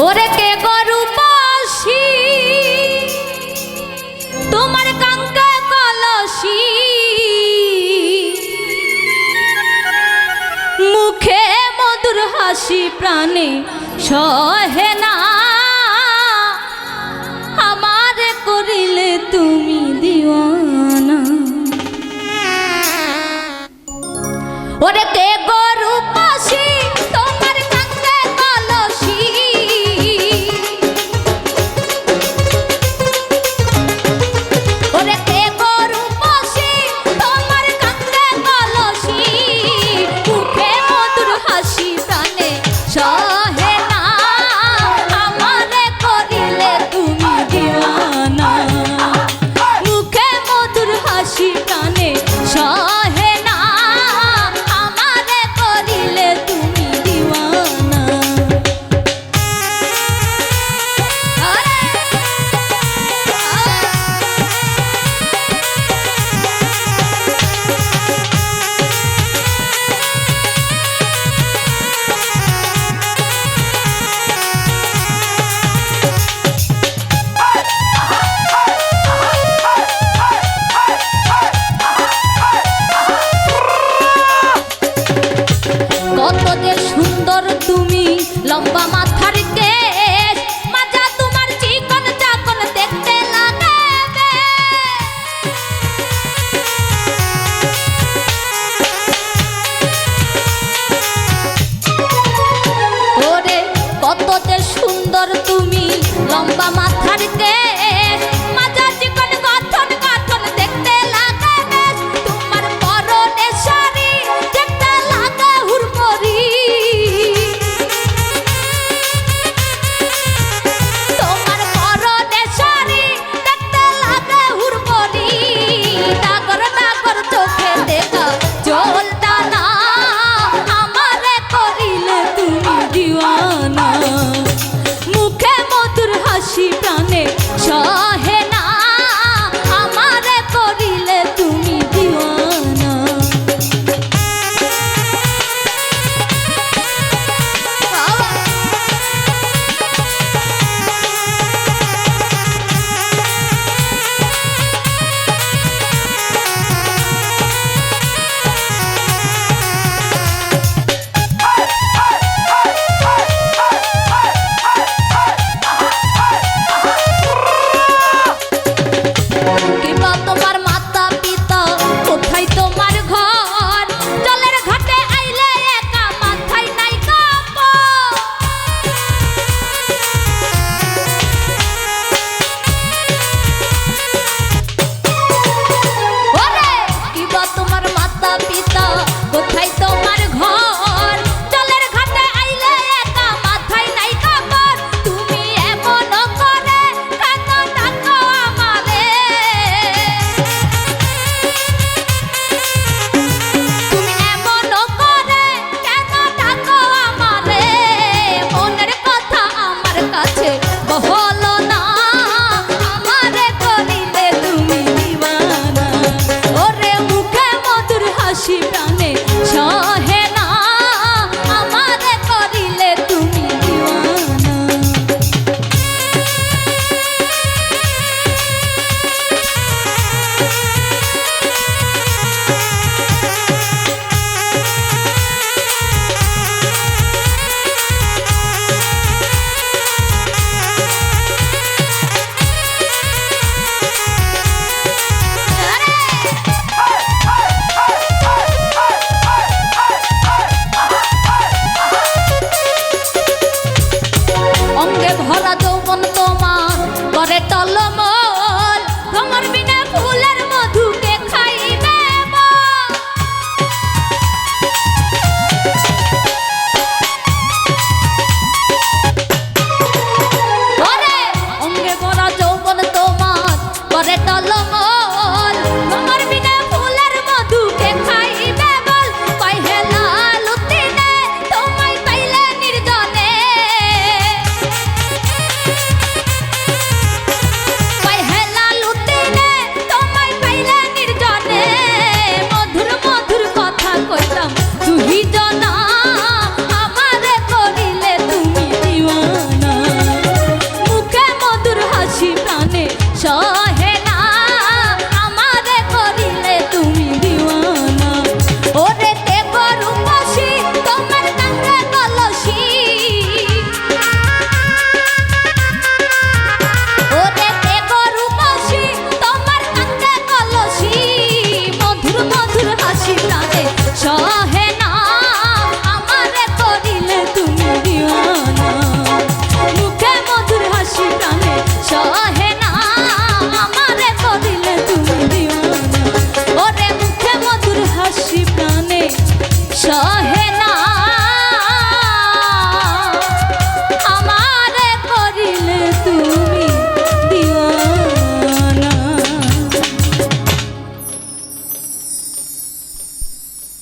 ওরে কে গরু পাশি তোমার কাঙ্কা মুখে মধুর হাসি প্রাণে সহে না। আমার করিলে তুমি দিওয়ানা। ওরে কে কত সুন্দর তুমি লম্বা sheep.